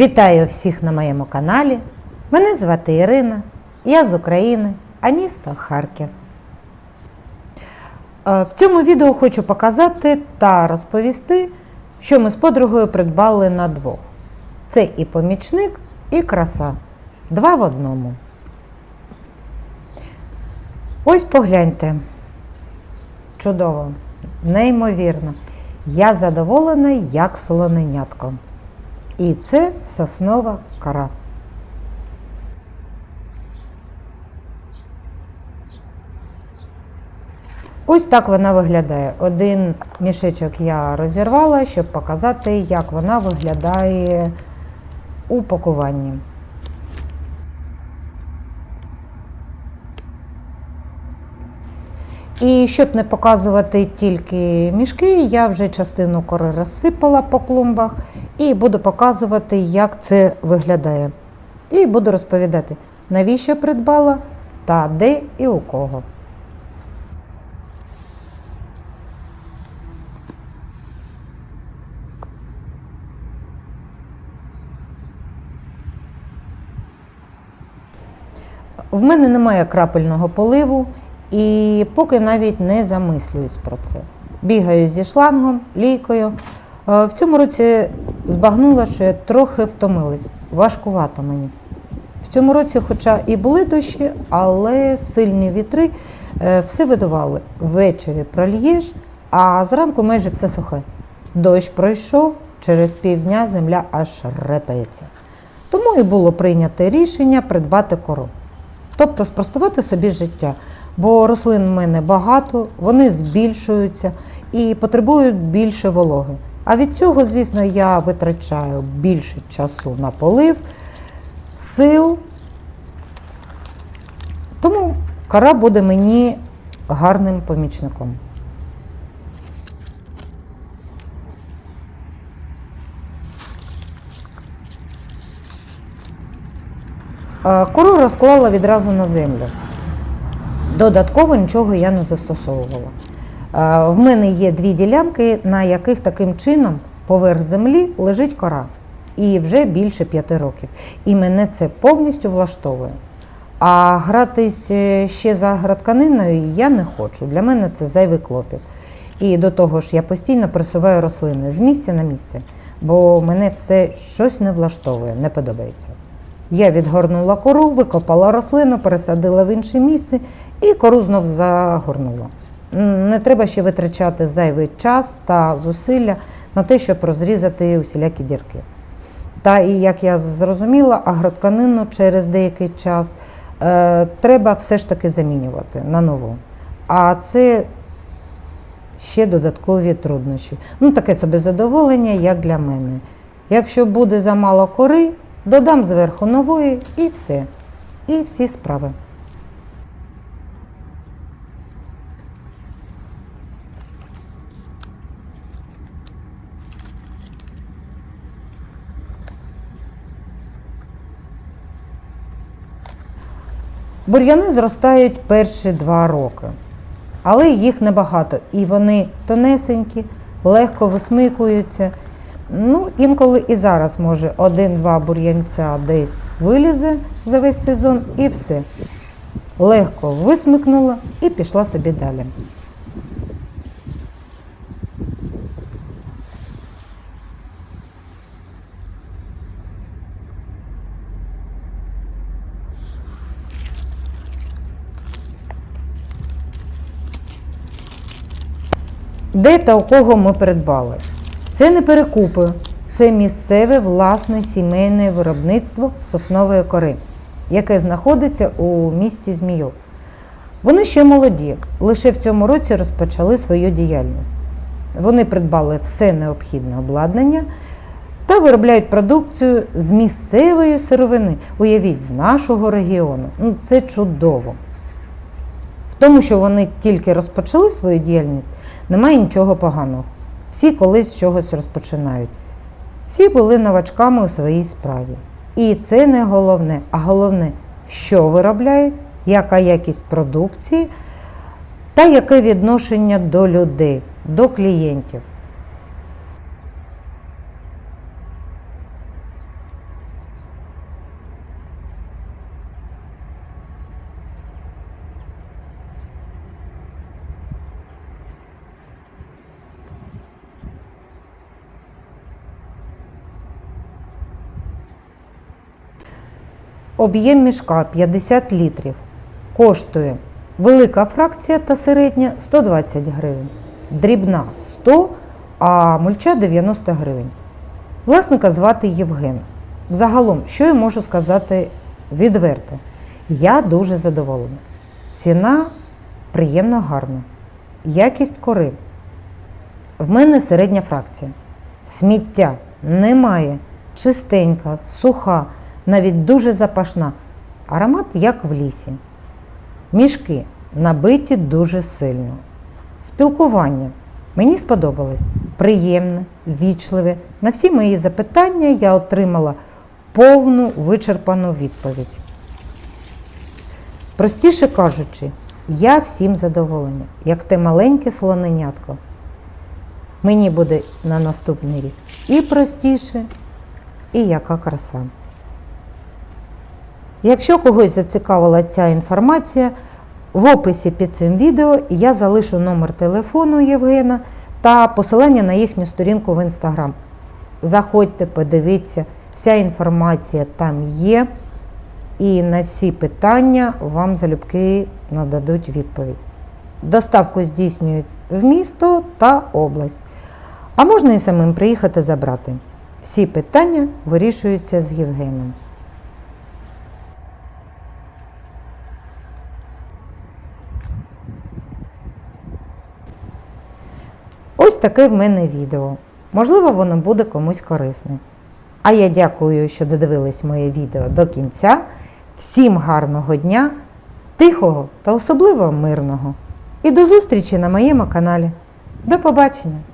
Вітаю всіх на моєму каналі. Мене звати Ірина, я з України, а місто Харків. Е, В цьому відео хочу показати та розповісти, що ми з подругою придбали на двох. Це і помічник, і краса. Два в одному. Ось погляньте. Чудово, неймовірно. Я задоволена, як солоненятко. І це соснова кора. Ось так вона виглядає. Один мішечок я розірвала, щоб показати, як вона виглядає у пакуванні. І щоб не показувати тільки мішки, я вже частину кори розсипала по клумбах і буду показувати, як це виглядає. І буду розповідати, навіщо придбала та де і у кого. В мене немає крапельного поливу і поки навіть не замислююсь про це. Бігаю зі шлангом, лійкою. Е, В цьому році збагнула, що я трохи втомилась. Важкувато мені. В цьому році, хоча і були дощі, але сильні вітри е, все видували. Ввечері прольєш, а зранку майже все сухе. Дощ пройшов, через півдня земля аж репається. Тому і було прийнято рішення придбати кору. Тобто спростувати собі життя. Бо рослин в мене багато, вони збільшуються і потребують більше вологи. А від цього, звісно, я витрачаю більше часу на полив, сил. Тому кора буде мені гарним помічником. Е, Кору розклала відразу на землю. Додатково нічого я не застосовувала. Е, В мене є дві ділянки, на яких таким чином поверх землі лежить кора. І вже більше п'яти років. І мене це повністю влаштовує. А гратись е, ще за градканиною я не хочу. Для мене це зайвий клопіт. І до того ж, я постійно присуваю рослини з місця на місце, бо мене все щось не влаштовує, не подобається. Я відгорнула кору, викопала рослину, пересадила в інше місце і кору знов загорнула. Не треба ще витрачати зайвий час та зусилля на те, щоб розрізати усілякі дірки. Та і як я зрозуміла, агротканину через деякий час е, треба все ж таки замінювати на нову. А це ще додаткові труднощі. Ну, таке собі задоволення, як для мене. Якщо буде замало кори, додам зверху нової і все. І всі справи. Бур'яни зростають перші два роки, але їх небагато, і вони тонесенькі, легко висмикуються. Ну, інколи і зараз може один-два бур'янця десь вилізе за весь сезон і все. Легко висмикнула і пішла собі далі. Де та у кого ми придбали? Це не перекупи, це місцеве власне сімейне виробництво соснової кори, яке знаходиться у місті Змійов. Вони ще молоді, лише в цьому році розпочали свою діяльність. Вони придбали все необхідне обладнання та виробляють продукцію з місцевої сировини. Уявіть, з нашого регіону. Ну, це чудово. В тому, що вони тільки розпочали свою діяльність, немає нічого поганого. Всі колись з чогось розпочинають. Всі були новачками у своїй справі. І це не головне, а головне, що виробляють, яка якість продукції та яке відношення до людей, до клієнтів. Об'єм мішка 50 літрів. Коштує велика фракція та середня 120 гривень, дрібна 100, а мульча 90 гривень. Власника звати Євген. Загалом, що я можу сказати відверто? Я дуже задоволена. Ціна приємно гарна. Якість кори. В мене середня фракція. Сміття немає. Чистенька, суха, навіть дуже запашна. Аромат як в лісі. Мішки набиті дуже сильно. Спілкування мені сподобалось. Приємне, вічливе. На всі мої запитання я отримала повну вичерпану відповідь. Простіше кажучи, я всім задоволена, як те маленьке слоненятко. Мені буде на наступний рік і простіше, і яка краса. Якщо когось зацікавила ця інформація, в описі під цим відео я залишу номер телефону Євгена та посилання на їхню сторінку в інстаграм. Заходьте, подивіться, вся інформація там є, і на всі питання вам залюбки нададуть відповідь. Доставку здійснюють в місто та область. А можна і самим приїхати забрати. Всі питання вирішуються з Євгеном. Таке в мене відео. Можливо, воно буде комусь корисне. А я дякую, що додивились моє відео до кінця. Всім гарного дня, тихого та особливо мирного. І до зустрічі на моєму каналі. До побачення!